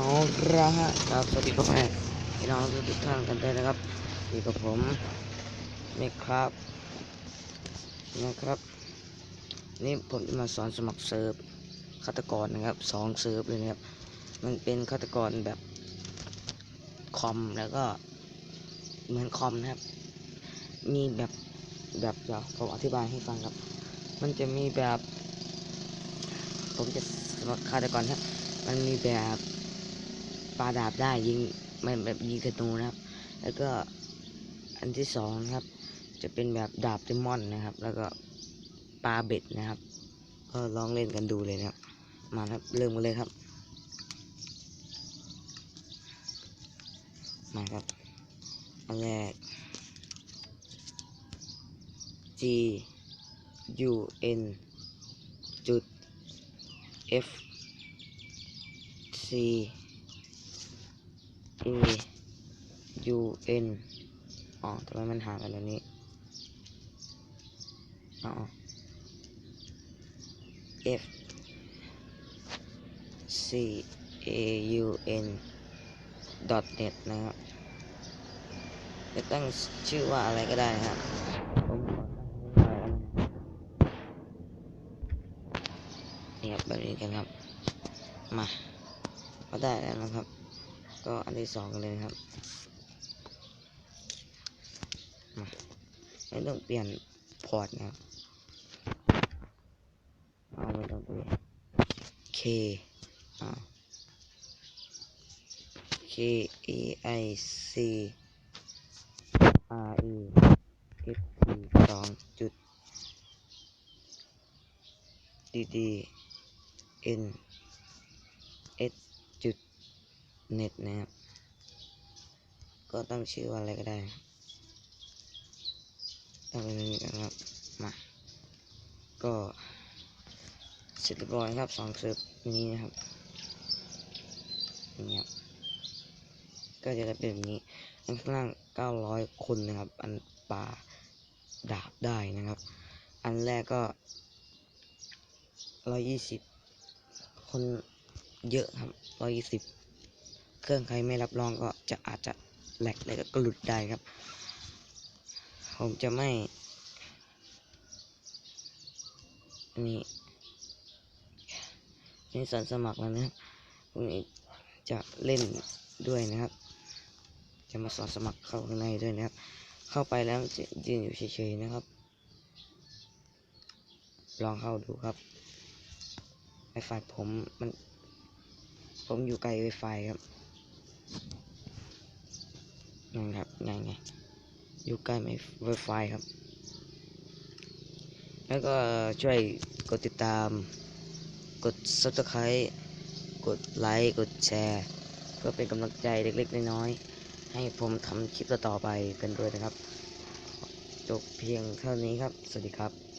เอาละฮะครับสวัสดีพ่อแม่พี่น้องทุกท่านกันด้วยนะครับอยู่กับผมนี่ครับนะครับ นี่ผมจะมาสอนสมัครเซิร์ฟฆาตกรนะครับสองเซิร์ฟเลยนะครับมันเป็นฆาตกรแบบคอมแล้วก็เหมือนคอมนะครับ มีแบบแบบเดี๋ยวผมอธิบายให้ฟังครับ มันจะมีแบบ ผมจะสมัครฆาตกรครับมันมีแบบ ปาดาบได้ยิงมันแบบยิงธนูนะครับ แล้วก็อันที่สองนะครับ จะเป็นแบบดาบเดมอนนะครับ แล้วก็ปลาเบ็ดนะครับ ก็ลองเล่นกันดูเลยนะครับ มาครับเริ่มกันเลยครับ มาครับอันแรก G U N จุด F C A U N อ๋อทำไมมันห่างกันแบบนี้อ๋อ F C A U N dot net นะครับจะตั้งชื่อว่าอะไรก็ได้นะครับผมขอตั้งชื่อว่าอะไรนะนี่ครับแบบนี้กันครับ มาก็ได้แล้วนะครับ ก็อันที่สองกันเลยครับมาไม่ต้องเปลี่ยนพอร์ตนะครับเอาไม่ต้งเปลี่ยน K อ่า K E I C R E F T สองจุด D D N S จุด net นะครับ ก็ตั้งชื่อว่าอะไรก็ได้ตั้งเป็นนี้นะครับ มา ก็เสร็จเรียบร้อยครับสองเซิร์ฟนี้นะครับนี่ครับก็จะได้เป็นแบบนี้อันข้างล่าง900คนนะครับ อันป่าดาบได้นะครับ อันแรกก็120คนเยอะครับ120 เครื่องใครไม่รับรองก็จะอาจจะแหลกแล้วก็หลุดได้ครับ ผมจะไม่นี่นี่สอนสมัครแล้วนะครับพรุ่งนี้จะเล่นด้วยนะครับ จะมาสอนสมัครเข้าข้างในด้วยนะครับ เข้าไปแล้วจะยืนอยู่เฉยๆนะครับ ลองเข้าดูครับ Wi-Fi ผมมัน ผมอยู่ไกล Wi-Fi ครับ นั่นครับไงไงอยู่ใกล้ไม่ Wi-Fi ครับ แล้วก็ช่วยกดติดตาม กด subscribe กดไลค์กดแชร์เพื่อเป็นกำลังใจเล็กๆ น้อยๆ ให้ผมทำคลิปต่อๆไปกันด้วยนะครับ จบเพียงเท่านี้ครับ สวัสดีครับ